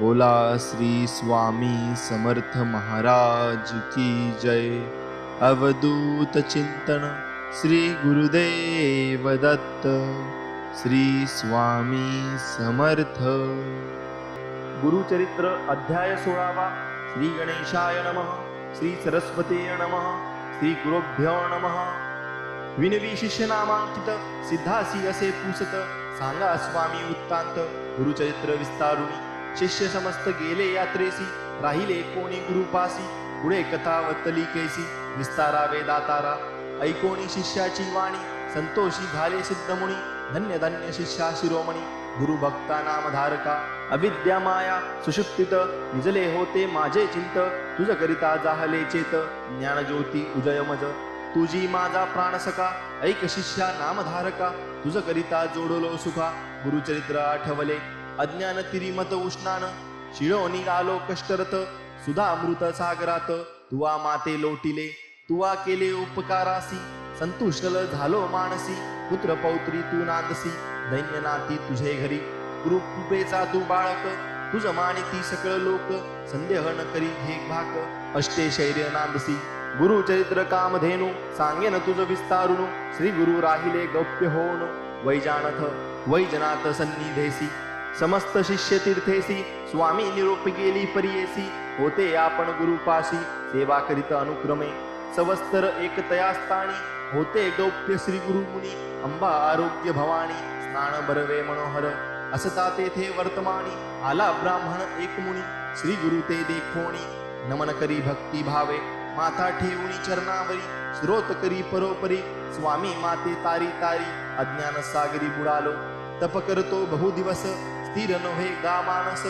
बोला श्री स्वामी समर्थ महाराज की जय। अवधूत चिंतन श्री गुरुदेव दत्त श्री स्वामी समर्थ। गुरुचरित्र अध्याय सोळावा श्री गणेशाय नमः श्री सरस्वती नमः श्री गुरुभ्यो नमः। विनवी शिष्य नामांकित सिद्धासी असे पुसत सांगा स्वामी उत्तांत गुरुचरित्र विस्तारुनी शिष्य समस्त गेले यात्रेसी राहिले कोणी गुरुपासी पुढे कथावतली कैसी विस्तारावे दातारा ऐकोणी शिष्याची वाणी संतोषी झाले सिद्धमुनी धन्य धन्य शिष्या शिरोमणी गुरु भक्ता नामधारका अविद्या माया सुशुक्तित निजले होते माझे चिंत तुझ करिता जाहले चेत ज्ञानज्योती उजय मज तुझी माझा प्राणसका ऐक शिष्या नामधारका तुझ करिता जोडलो सुखा गुरुचरित्र आठवले अज्ञान तिरिमत उष्णान शिळो निघालो कष्टरत सुधा अमृत सागरात तुवा माते लोटिले तुवा केले उपकारासी संतुष्टल झालो मानसी पुत्र पौत्री तू नांदसी दैन्य नाती तुझे घरी गुरु कृपेचा तू बाळक तुझ मानिती सकळ लोक संदेह न करी घे भाक अष्टे शैर्य नांदसी गुरु चरित्र कामधेनु सांगेन तुझ विस्तारुनु श्री गुरु राहिले गौप्य होऊन वैजानथ वैजनाथ सन्निधेसी समस्त शिष्य तीर्थेसी स्वामी निरोप गेली परियेसी होते आपण गुरुपाशी सेवा करीत अनुक्रमे सवस्तर एकतयास्थानी होते गौप्य श्री गुरु मुनी अंबा आरोग्य भवानी स्नान बरवे मनोहर असता तेथे वर्तमानी आला ब्राह्मण एक मुनी श्री गुरु ते देखोणी नमन करी भक्ती भावे माथा ठेवणी चरणावरी स्रोत करी परोपरी स्वामी माते तारी तारी अज्ञान सागरी बुडालो तप करतो बहुदिवस स्थिर नव्हे गा मानस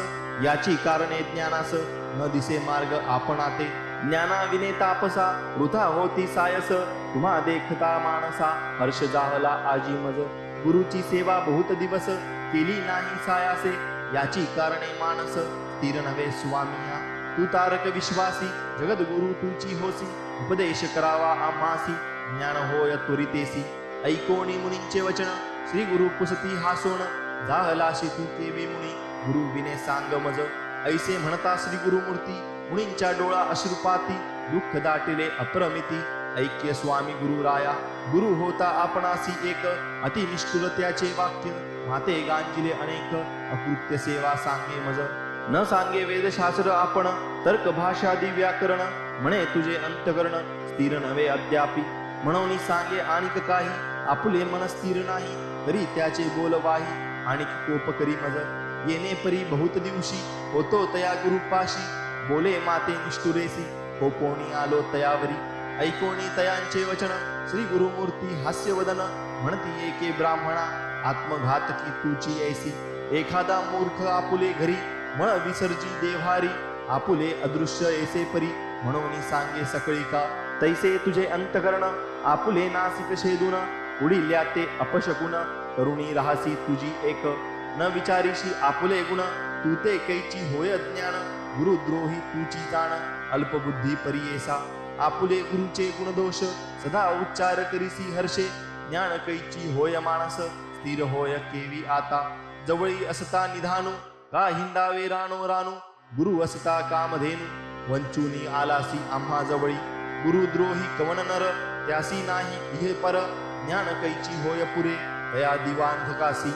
याची कारणे ज्ञानास. न दिसे मार्ग आपणाते ज्ञानाविने तापसा वृथा होती सायस. तुम्हा देखता मानसा हर्ष जाहला आजी मज. गुरुची सेवा बहुत दिवस केली नाही सायासे याची कारणे मानस स्थिर नव्हे स्वामिया तू तारक विश्वासी जगद्गुरु तुची होसी उपदेश करावा आम्हासी ज्ञान होय त्वरितेसी. ऐकोणी मुनींचे वचन श्री गुरु पुसती हासोण जाहलाशी तू केवी मुनी गुरु विने सांग मज. ऐसे म्हणता श्री गुरुमूर्ती मुनींच्या डोळा अश्रुपाती दुःख दाटिले अप्रमिती. ऐक्य स्वामी गुरु राया गुरु होता आपणासी एक. अतिनिष्ठुर त्याचे वाक्य माते गांजिले अनेक. अकृत्य सेवा सांगे मज. न सांगे वेदशास्त्र आपण तर्क भाषादी व्याकरण म्हणे तुझे अंतकरण स्थिर नव्हे अद्यापी. म्हणून सांगे आणिक काही आपले मन स्थिर नाही तरी त्याचे बोल आणि कोप करी मज. येणे परी बहुत दिवशी होतो तया गुरुपाशी. बोले माते निष्ठुरेसी हो कोणी आलो तयावरी. ऐकोणी तयांचे वचन श्री गुरुमूर्ती हास्यवदन. म्हणती एके ब्राह्मणा आत्मघात की तुची ऐसी. एखादा मूर्ख आपुले घरी म्हण विसर्जी देव्हारी. आपुले अदृश्य ऐसे परी म्हणून सांगे सकळी का? तैसे तुझे अंतकरण आपुले नासिक छेदून उडिल्या ते अपशकुन. करुणी राहसी तुझी एक न विचारीशी आपुले गुण तू ते कैची होय ज्ञान गुरुद्रोही तुची जाण अल्पबुद्धी परियेसा आपुले गुरुचे गुणदोष सदा उच्चार करीसी हर्षे ज्ञान कैची होय मानस स्थिर होय केवी आता जवळी असता निधानू का हिंदावे रानो रानू गुरु असता कामधेनू वंचुनी आलासी आम्हा जवळी गुरुद्रोही कवन नर त्यासी नाही इहे पर ज्ञान कैची होय पुरे भया दिवांधकासी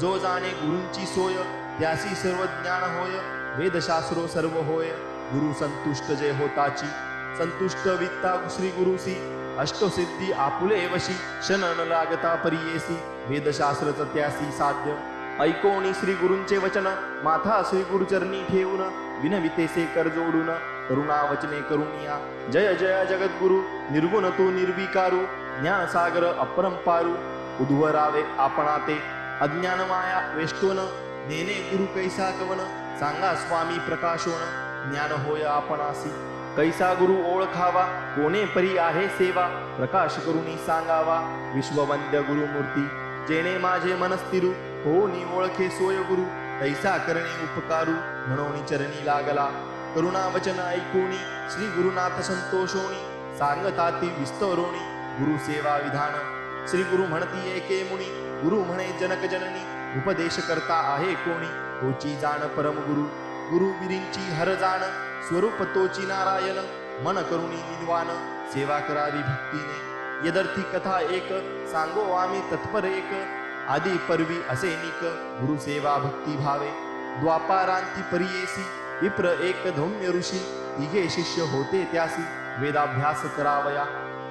जो जाणे गुरूंची सोय त्यासी सर्व ज्ञान होय वेदशास्त्रो सर्व होय गुरु संतुष्ट जय होताची संतुष्ट वित्ता श्री गुरुसी अष्टसिद्धी आपुले वशी शनन लागता परियेसी वेदशास्त्रच त्यासी साध्य. ऐकोणी श्री गुरूंचे वचन माथा श्री गुरुचरणी ठेवून विनवितेसे कर जोडून करुणा वचने करुणिया जय जय जगद्गुरु निर्गुण तू निर्विकारू ज्ञानसागर अपरंपारू उद्वरावे आपणाते अज्ञान माया वेष्टोन नेने गुरु कैसा कवन सांगा स्वामी प्रकाशोन ज्ञान होय आपणासी कैसा गुरु ओळखावा कोणे परी आहे सेवा प्रकाश करुणी सांगावा विश्ववंद्य गुरुमूर्ती जेणे माझे मनस्तिरु हो नि ओळखे सोय गुरु तैसा करणे उपकारू म्हणून चरणी लागला करुणा वचन ऐकूनी श्री गुरुनाथ संतोषोणी सांगता ती विस्तरोणी गुरु सेवा विधान श्री गुरु म्हणती एके मुनी? गुरु म्हणे जनक जननी उपदेश करता आहे कोणी? तोची जाण परम गुरु. गुरु विरींची हर जाण स्वरूप तोची नारायण. मन करुणी निवान सेवा करावी भक्तीने. यदर्थी कथा एक सांगो आम्ही तत्पर एक आदी परवी असे निक गुरु सेवा भक्ती भावे. द्वापारांती परियेसी विप्र एक धौम्य ऋषी. तिघे शिष्य होते त्यासी वेदाभ्यास करावया.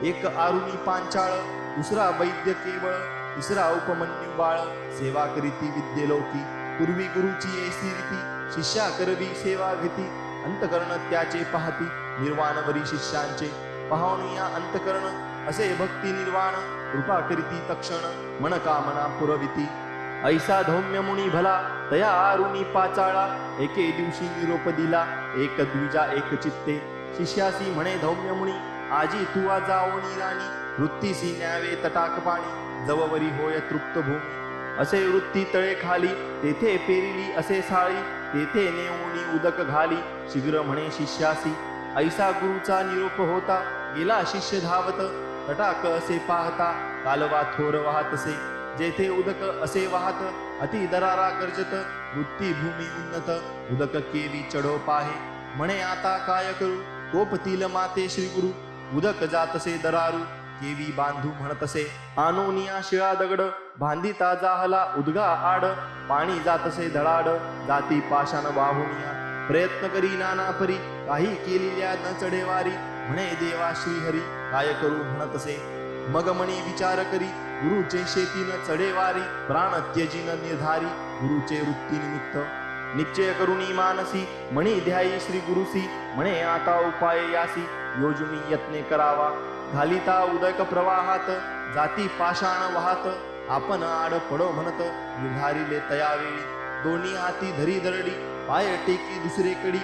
एक आरुणी पांचाळ दुसरा वैद्य केवळ तिसरा उपमन्यू बाळ. सेवा करीती विद्येलोकी. पूर्वी गुरुची ऐसी रीती शिष्या करवी सेवा घेती. अंतकरण त्याचे पाहती निर्वाणवरी शिष्यांचे. पाहणिया अंतकरण असे भक्ती निर्वाण. कृपा करीती तक्षण मन कामना पुरविती. ऐसा धौम्य मुनी भला तया आरुणी पाचाळा. एके दिवशी निरोप दिला एक द्विजा एक चित्ते. शिष्यासी म्हणे धौम्य मुनी आजी तुवा जाओनी राणी वृत्तीसी न्यावे तटाक पाणी जववरी होय तृप्त भूमी. असे वृत्ती तळे खाली तेथे पेरिली असे साळी तेथे नेऊनी उदक घाली शीघ्र म्हणे शिष्यासी ऐसा गुरुचा निरोप होता गेला शिष्य धावत तटाक असे पाहता कालवा थोर वाहतसे जेथे उदक असे वाहत अति दरारा गर्जत वृत्ती भूमी उन्नत उदक केवी चढो पाहे. म्हणे आता काय करू? गोपतील माते श्री गुरु उदक जातसे दरारू केवी बांधू म्हणतसे. आनोनिया शिळा दगड बांधिता जाहला उदगा आड पाणी जातसे धडाड जाती पाषाण वाहुनिया. प्रयत्न करी नाना परी काही केलेल्या न चढेवारी म्हणे देवा श्रीहरी काय करू म्हणतसे. मग मणी विचार करी गुरुचे शेतीन चढेवारी प्राण त्यजीन निर्धारी गुरुचे वृत्ती निमित्त. निश्चय करुणी मानसी म्हणे ध्यायी श्री गुरुसी म्हणे आता उपाय यासी योजुनी यत्ने करावा. घालिता उदक प्रवाहात जाती पाषाण वाहत आपण आड पडो म्हणत निघारिले तयावेळी. दोन्ही हाती धरी दरडी पाय टेकी दुसरेकडी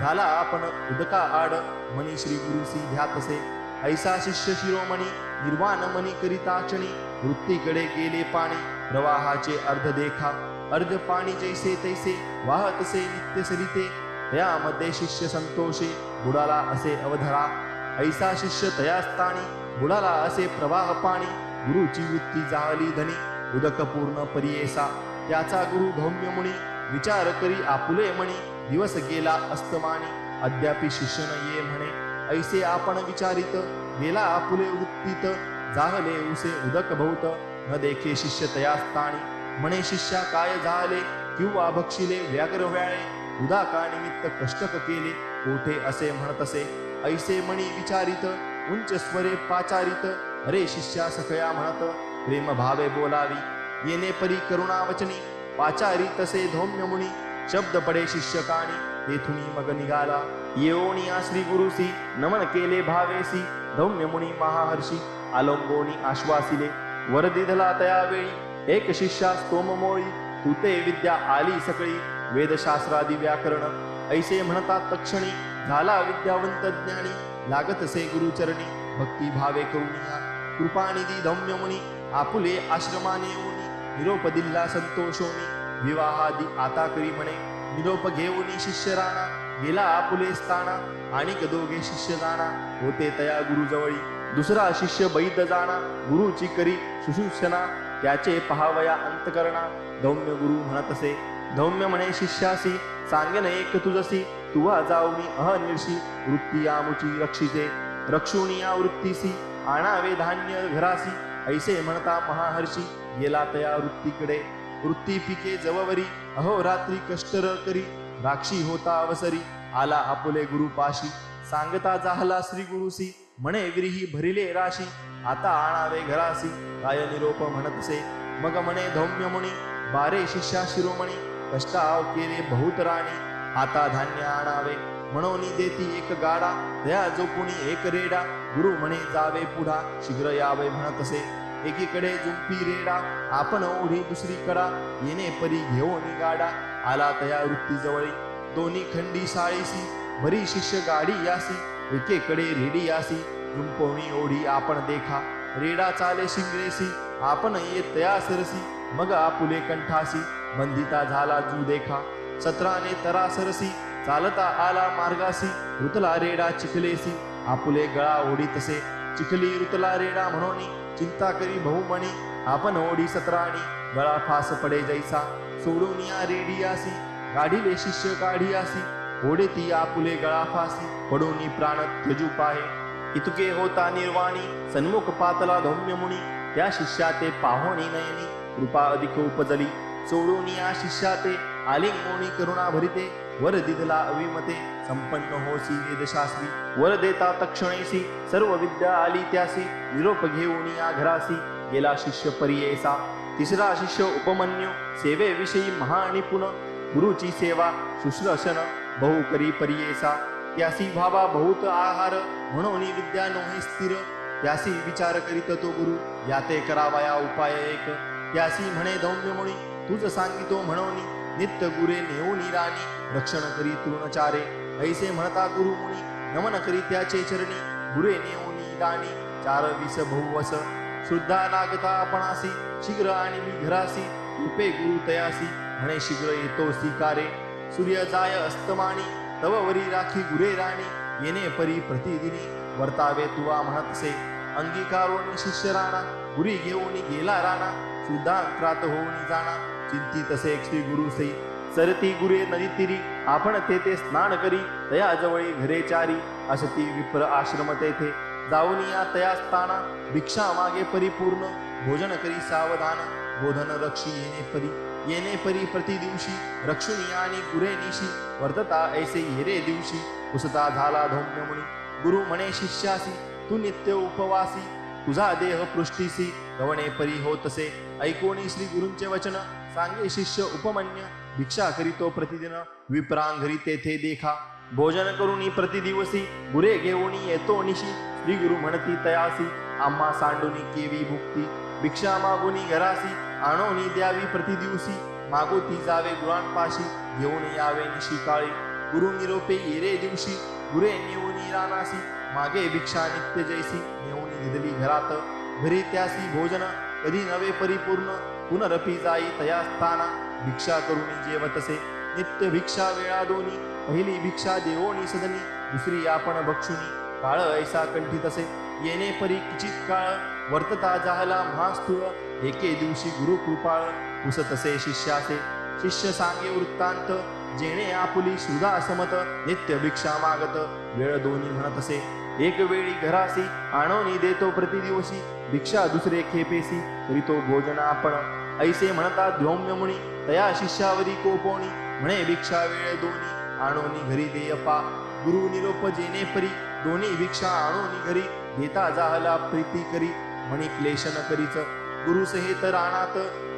झाला आपण उदका आड म्हणी श्री गुरुसी ध्यातसे. ऐसा शिष्य शिरोमणी निर्वाण मणी करिता क्षणी. वृत्तीकडे गेले पाणी प्रवाहाचे अर्ध देखा अर्ध पाणी जैसे तैसे वाहतसे नित्य सरिते। यामध्ये शिष्य संतोषे बुडाला असे अवधरा। ऐसा शिष्य तयास्थानी बुडाला असे प्रवाह पाणी। गुरुची वृत्ती जाळली धनी उदक पूर्ण परियेसा। त्याचा गुरु धौम्य मुनी विचार करी आपुले म्हणी दिवस गेला अस्तमानी अद्यापि शिष्य न ये म्हणे। ऐसे आपण विचारित गेला आपुले वृत्तीत। जाहले उसे उदक भवत न देखे शिष्य तयास्थानी म्हणे शिष्या काय झाले? किंवा भक्षिले व्याघ्र व्याळे उदाका निमित्त कष्टक केले? कोठे असे म्हणतसे ऐसे म्हणी विचारित उंच स्वरे पाचारित. अरे शिष्या सखया म्हणत प्रेम भावे बोलावी. येणे परी करुणा वचनी पाचारी तसे धौम्य मुनी. शब्द पडे शिष्यकानी तेथुनी मग निघाला. येऊनिया श्री गुरुसी नमन केले भावेसी धौम्य मुनी महाहर्षी आलोंगोनी आश्वासिले. वर दिधला तयावेळी एक शिष्या स्तोममोळी तुते विद्या आली सकळी वेदशास्त्रादी व्याकरण. ऐसे म्हणतात तक्षणी झाला विद्यावंत ज्ञानी लागतसे गुरुचरणी भक्ती भावे करुणिया कृपानिधी धौम्यमुनी आपुले आश्रमाने उनी निरोप दिल्ला संतोषोनी विवाहादी आता करी म्हणे निरोप घेऊनी शिष्य राणा गेला आपुले स्थाना आणिक दोघे शिष्य जाणा होते तया गुरुजवळी. दुसरा शिष्य बैद जाणा गुरुची करी सुशूषणा याचे पहावया अंतकरणा. धौम्य गुरु म्हणतसे. धौम्य म्हणे शिष्यासी सांगेन एक तुझसी तुवा जाऊनी अहनिर्षी वृत्ती आमुची रक्षिते रक्षुणी या वृत्तीसी आणावे धान्य घरासी. ऐसे म्हणता महाहर्षी गेला तया वृत्तीकडे. वृत्ती पिके जववरी अहोरात्री कष्टर करी. राक्षी होता अवसरी आला आपुले गुरुपाशी. सांगता जाहला श्री गुरुसी. म्हणे विरीही भरिले राशी आता आणावे घरासी काय निरोप म्हणतसे? मग म्हणे धौम्य मुनी बारे शिष्या शिरोमणी कष्टाव केले बहुत राणी आता धान्य आणावे म्हणून देती एक गाडा दया जो कुणी एक रेडा गुरु म्हणे जावे पुढा शीघ्र यावे म्हणतसे. एकीकडे जुंपी रेडा आपण ओढी दुसरी कडा येणे परी घेऊन गाडा आला तया वृत्ती जवळी. दोन्ही खंडी साळीसी भरी शिष्य गाडी यासी एकेकडे रेडी आसी जुंपवणी ओढी आपण देखा. रेडा चाले शिंगरेसी आपण येत तया सरसी. मग आपुले कंठासी बंदिता झाला जू देखा. सत्राने तरा सरसी चालता आला मार्गासी. ऋतला रेडा चिखलेसी आपुले गळा ओढी तसे चिखली ऋतला रेडा म्हणून चिंता करी बहुमणी. आपण ओढी सत्राणी गळा फास पडे जैसा. सोडून या रेडियासी गाडीले शिष्य काढियासी ओढे ती आपुले गळा फासी प्राण त्यजू पाहे। इतुके होता निर्वाणी सन्मुख पातला धौम्य मुनी। त्या शिष्या ते पाहोनी नयनी कृपा अधिक उपजली। सोडोनी या शिष्या ते आलिंगोणी करुणा भरिते। वर दिदला अविमते संपन्न होसी वेदशास्त्री। वर देता तक्षणेसी सर्व विद्या आली त्यासी। निरोप घेऊनी या घरासी गेला शिष्य परियेसा। तिसरा शिष्य उपमन्यू सेवेविषयी महानिपुण। गुरुची सेवा शुश्रसन बहु करी परियेसा त्यासी भावा बहुत आहार म्हणून विद्या नोहे स्थिर. त्यासी विचार करीत तो गुरु याते करावाया उपाय एक. त्यासी म्हणे धौम्य मुनी तुझ सांगितो म्हणून नित्य गुरे नेऊनी राणी रक्षण करी तृणचारे. ऐसे म्हणता गुरु मुनी नमन करी त्याचे चरणी गुरे नेऊनी राणी चार विस बहुवस. शुद्धा लागता आपणासी शीघ्र आणि मी घरासी उपे गुरु तयासी म्हणे शीघ्र येतो स्वीकारे सूर्य जाय अस्तमानी तव वरी राखी गुरे राणी येणे परी प्रतिदिनी वर्तावे तुवा म्हणतसे अंगीकारोनी शिष्य राणा गुरी घेऊन गेला राणा शुद्धांत्रात होऊन जाणा चिंती तसे श्री गुरु से सरती गुरे नदी तिरी आपण तेथे स्नान करी तया जवळी घरे चारी असती विप्र आश्रम तेथे जाऊन या तया स्थाना भिक्षा मागे परिपूर्ण भोजन करी सावधान बोधन रक्षी येणे परी येणे परी प्रति दिवशी. रक्षुनी आणि गुरे निशी वर्तता ऐसे येरे दिवशी. कुसता झाला धौम्य म्हणून गुरु म्हणे शिष्यासी तू नित्य उपवासी. तुझा देह पृष्टीसी गवणे परी होतसे. ऐकोणी श्री गुरूंचे वचन. सांगे शिष्य उपमन्य. भिक्षा करीतो प्रतिदिन. विप्रांघरी तेथे देखा. भोजन करुणी प्रतिदिवसी गुरे घेऊनी येतो निशी श्री गुरु म्हणती तयासी. आम्हा सांडुनी केवी भुक्ती. भिक्षा मागुनी घरासी आणोनी द्यावी प्रतिदिवसी मागोती जावे गुरांपाशी घेऊन यावे निशी काळी. गुरु निरोपे येरे दिवशी गुरे नेऊनी रानासी. मागे भिक्षा नित्य जैसी नेऊनी दिदली घरात. घरी त्यासी भोजन कधी नवे परिपूर्ण. पुनरपी जाई तया स्थाना भिक्षा करुणी जेवतसे. नित्य भिक्षा वेळा दोनी पहिली भिक्षा देवोनी सदनी दुसरी आपण बक्षुनी. काळ ऐसा कंठित असे येणे परी किचित काळ वर्तता जाहला महास्थूळ एके दिवशी गुरु कृपाळ पुसतसे शिष्यासे. शिष्य सांगे वृत्तांत जेणे आपुली सुधा समत नित्य भिक्षा मागत. वेळ दोन्ही म्हणत असे एक वेळी घरासी आणोनी देतो प्रतिदिवशी. भिक्षा दुसरे खेपेसी करीतो भोजन आपण. ऐसे म्हणता धौम्य मुनी तया शिष्यावरी कोपोणी म्हणे भिक्षा वेळ दोन्ही आणोनी घरी देयपा. गुरु निरोप जेने परी दोन्ही भिक्षा आणोनी घरी. देता जाहला प्रीती करी म्हणी क्लेशन करीच. गुरु राणात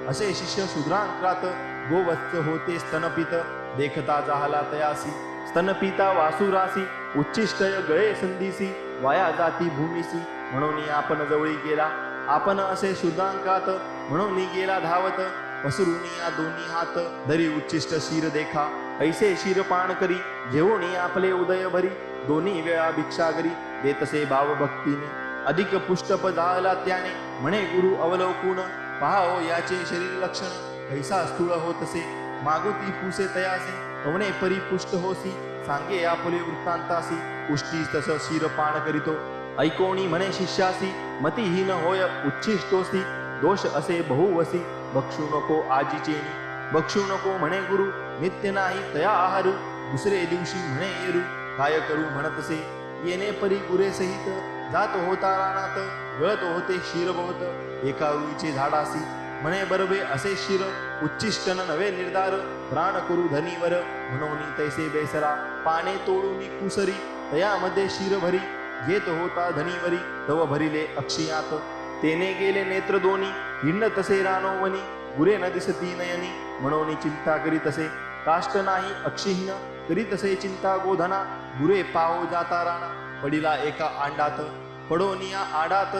असे शिष्य शूद्रांक्रात गोवत्स होते स्तनपित. देखता जाहला तयासी स्तनपिता वासुरासी उच्चिष्टय गळे संधीसी वाया जाती भूमीसी. म्हणून आपण जवळी गेला आपण असे शूद्रांकात म्हणून गेला धावत. पसरून या दोन्ही हात धरी उच्चिष्ट शिर देखा. ऐसे शिर पाण करी जेवणी आपले उदय भरी. दोन्ही वेळा भिक्षा करी. देतसे भाव भक्तीने अधिक पुष्टप झाला त्याने म्हणे गुरु अवलोकून पहाओ याचे शरीर लक्षण. कैसा स्थूळ होतसे मागोती पुसे तयासे. कवणे परी पुष्ट होसी सांगे आपले वृत्तांतासी. पुष्टी तस शिर पान करीतो. ऐकोणी म्हणे शिष्यासी मतिहीन होय उच्छिष्टोसी. दोष असे बहुवसी बक्षू नको आजीचेनी. बक्षू नको म्हणे गुरु नित्य नाही तया आहारू. दुसरे दिवशी म्हणे येरू काय करू म्हणतसे. येणे परी गुरे सहित. जात होता रानात गळत होते शिर बहुत. एका रुईचे झाडासी म्हणे बरबे असे शिर. उच्चिष्टन नवे निर्धार प्राण करू धनीवर. म्हणून तैसे बेसरा पाने तोडून कुसरी. तयामध्ये शिर भरी घेत होता धनीवरी. तव भरिले अक्षियात. तेने गेले नेत्र दोनी हिंड तसे रानोवनी. गुरे न दिसती नयनी. म्हणून चिंता करी तसे काष्ट नाही अक्षिहीन करीत असे चिंता गोधना गुरे पाहो जाता राणा. पडिला एका आंडात पडोनिया आडात.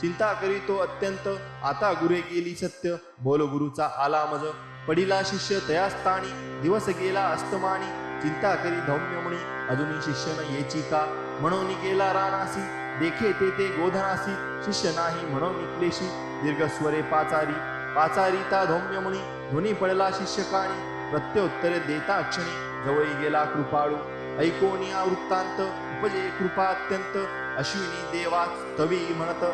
चिंता करीतो अत्यंत आता गुरे गेली सत्य. बोल गुरुचा आला मज. पडिला शिष्य तयास्तानी दिवस गेला अस्तमानी. चिंता करी धौम्य म्हणी अजूनही शिष्य न येची का? म्हणून गेला राणासी. देखे ते ते गोधनासी. शिष्य नाही म्हणून क्लेशी दीर्घ स्वरे पाचारी. पाचारी ता धौम्य म्हणी ध्वनी पडला शिष्य काणी प्रत्युत्तरे देता क्षणी. जवळी गेला कृपाळू. ऐकोनिया वृत्तांत. उपजे कृपा अत्यंत अश्विनी देवा तवी म्हणत.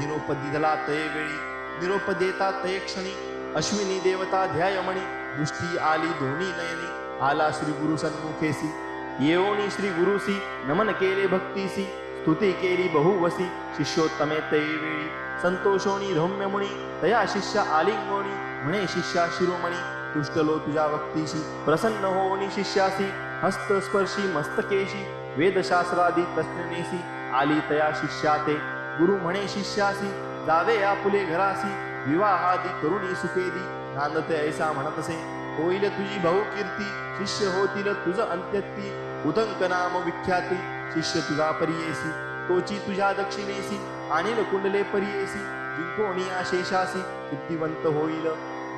निरोप दिदला तये वेळी. निरोप देता तये क्षणी. अश्विनी देवता ध्यायमणी. दृष्टी आली दोन्ही नयनी. आला श्री गुरु सन्मुखेसी. येऊनी श्री गुरुसी. नमन केले भक्तीसी. स्तुती केली बहुवसी. शिष्योत्तमे तये वेळी. संतोषोणी धौम्य तया शिष्या आलिंगोणी म्हणे शिष्या शिरोमणी. तुष्टलो तुझ्या भक्तीशी प्रसन्न होनी शिष्यासी हस्तस्पर्शी मस्तकेशी वेदशास्त्रादी प्रश्नेसी आली तया शिष्याते गुरु म्हणे शिष्यासी जावे आपुले घरासी विवाहादी करुणी सुखेदी नांदते ऐसा म्हणतसे होईल तुझी बहुकीर्ती शिष्य होतील तुझ अंत्यत्ती उदंक नाम विख्याती शिष्य तुझा परियेसी तोची तुझ्या दक्षिणेसी अनिल कुंडले परियेसी जिंकोणी आशेषासी बुद्धिवंत होईल.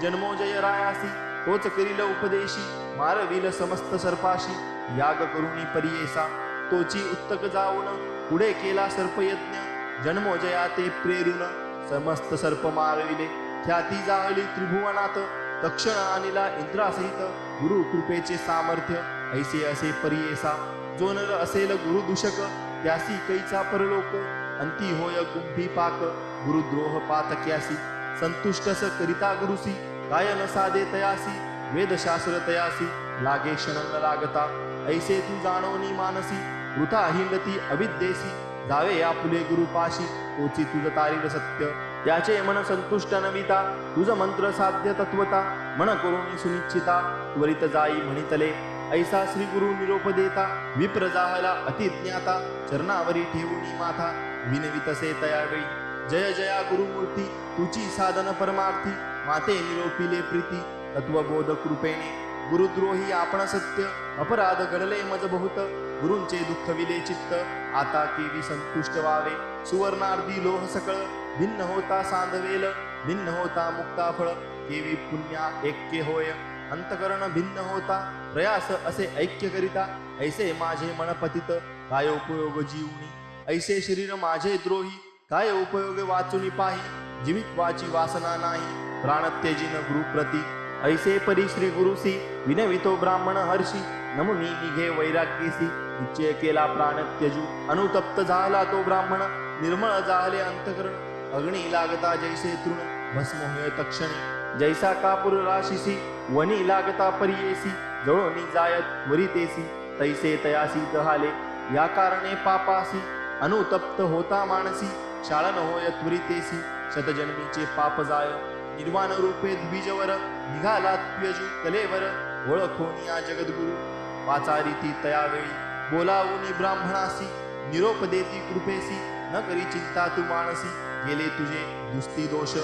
जन्मोजय रायासी तोच करील उपदेशी मारविल समस्त सर्पाशी याग करुणी परियेसा तोची उत्तक जाऊन पुढे केला सर्पयज्ञ जन्मोजया ते प्रेरून समस्त सर्प मारविले ख्याती जाहली त्रिभुवनात तक्षण आणिला इंद्रासहित गुरु कृपेचे सामर्थ्य ऐसे असे परियेसा जोनर असेल गुरु दुषक त्यासी कैचा परलोक अंती होय कुंभी पाक गुरुद्रोह पातक्यासी संतुष्टस करिता गुरुसी काय न साधे तयासी वेदशास्त्र तयासी लागे क्षण लागता ऐसे तू जाणवनी मानसी वृथा हिंडती अविद्येसी जावे या फुले गुरुपाशी तोची तुझ तारील सत्य त्याचे मन संतुष्ट नविता तुझ मंत्र साध्य तत्वता मन करून सुनिश्चिता त्वरित जाई म्हणितले ऐसा श्री गुरु निरोप देता विप्रजाहला अतिज्ञाता चरणावरी ठेवून माथा विनवितसे तयावेळी जय जया गुरुमूर्ती तुची साधन परमार्थी माते निरोपिले प्रीती तत्वबोध कृपेने गुरुद्रोही आपण सत्य अपराध घडले मज बहुत गुरुंचे दुःख विले चित्त आता केवी संतुष्ट व्हावे सुवर्णार्धी लोह सकळ भिन्न होता सांधवेल भिन्न होता मुक्ता फळ केवी पुण्या ऐक्य होय अंतकरण भिन्न होता प्रयास असे ऐक्य करिता ऐसे माझे मनपतित काय उपयोग जीवनी ऐसे शरीर माझे द्रोही काय उपयोग वाचून पाही? जीवित्वाची वासना नाही. प्राणत्यजिन गुरु प्रती ऐसे परी श्री गुरुसी विनवितो ब्राह्मण हर्षी. नमुनी निघे वैराग्यसी निश्चय केला प्राण त्यजू अनुतप्त झाला तो ब्राह्मण. निर्मळ झाले अंतकरण. अग्नी लागता जैसे तृण. भस्म होय तक्षणी. जैसा कापूर राशीसी वनी लागता परियेसी जळोनी जायत वरितेसी तैसे तयासी तहाले या कारणे पापासी अनुतप्त होता मानसी. शाळन होय त्वरितेसी शतजन्मीचे पाप जाय निर्वाण रूपे द्विजवर निघाला त्वजू कलेवर। ओळखोनी या जगद्गुरु। वाचारीती तयावेळी। बोलावूनी ब्राह्मणासी। निरोप देती कृपेसी। न करी चिंता तू मानसी गेले तुझे दुस्ती दोष।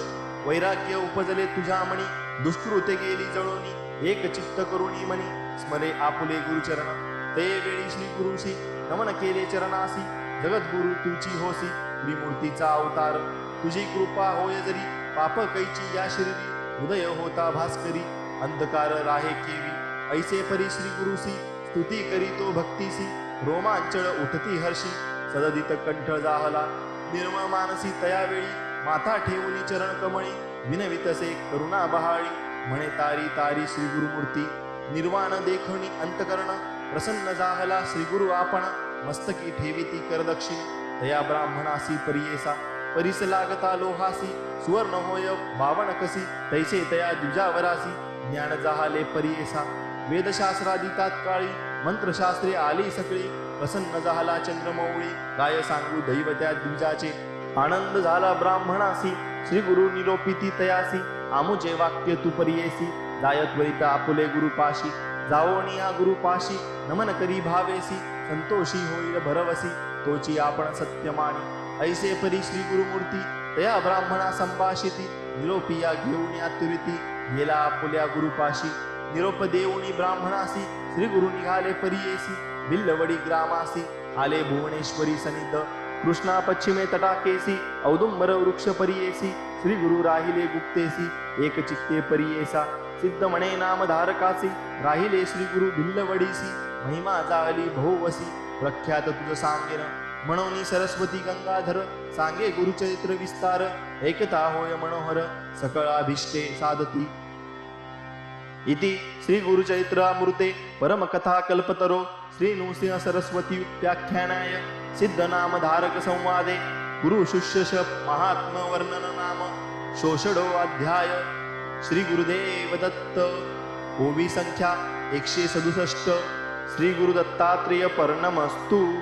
वैराग्य उपजले तुझ्या मणी। दुष्कृते गेली जळोनी एक चित्त करुणी मणी। स्मरे आपुले गुरुचरण। ते वेळी श्री गुरुशी नमन केले चरणासी। जगद्गुरु तुझी होसी त्रिमूर्तीचा अवतार. तुझी कृपा होय जरी पाप कैची या शरीरी उदय होता भास्करी अंधकार राहे केवी. ऐसे परी श्री गुरुसी स्तुती करी तो भक्तीसी रोमांचळ उठती हर्षी सददित कंठ जाहला. निर्मळ मानसी तयावेळी माथा ठेवली चरण कमळी. विनवितसे करुणा बहाळी. म्हणे तारी तारी श्री गुरुमूर्ती. निर्वाण देखणी अंतकरण प्रसन्न जाहला श्री गुरु आपण. मस्तकी ठेविती करदक्षिण तया ब्राह्मणासी परियेसा. परिस लागता लोहासी. सुवर्ण होय बावण कसी. तैसे तया द्विजावरासी. ज्ञान जाहाले परियेसा. वेदशास्त्रादी तात्काळी. मंत्रशास्त्रे आली सकळी. प्रसन्न झाला चंद्रमौळी. काय सांगू दैवत्या द्विजाचे. आनंद झाला ब्राह्मणासी. श्री गुरु निरोपिती तयासी. आमुचे वाक्य तू परियेसी. जायत वरिता आपुले गुरुपाशी. जावोनी या गुरुपाशी नमन करी भावेसी संतोषी होईल भरवसी तोची आपण सत्यमानी ऐसे परी श्री गुरुमूर्ती तया ब्राह्मणा संभाषिती निरोपिया घेऊन या तुरिती गेला आपुल्या गुरुपाशी. निरोप देऊनी ब्राह्मणासी श्री गुरु निघाले परियेसी बिल्लवडी ग्रामासी आले भुवनेश्वरी सनिध. कृष्णा पश्चिमे तटाकेसी औदुंबर वृक्ष परियेसी श्री गुरु राहिले गुप्तेसी एक चित्ते परियेसा सिद्ध म्हणे नाम धारकासी राहिले श्री गुरु भिल्लवडीसी महिमा जाळली भोवसी. प्रख्यात तुझ सांगेन. म्हणून सरस्वती गंगाधर. सांगे गुरुचरित्र विस्तार. एकता होय मनोहर. सकळाभिष्टे साधती. इति श्री गुरुचरित्रामृते परमकथा कल्पतरो श्री नृसिंह सरस्वती व्याख्यानाय. सिद्धनामधारक संवादे. गुरु शिष्य महात्म वर्णन नाम. शोषडो अध्याय. श्री गुरुदेव दत्त. ओवी संख्या एकशे सदुसष्ट. श्री गुरुदत्तात्रेय पर्णमस्तू.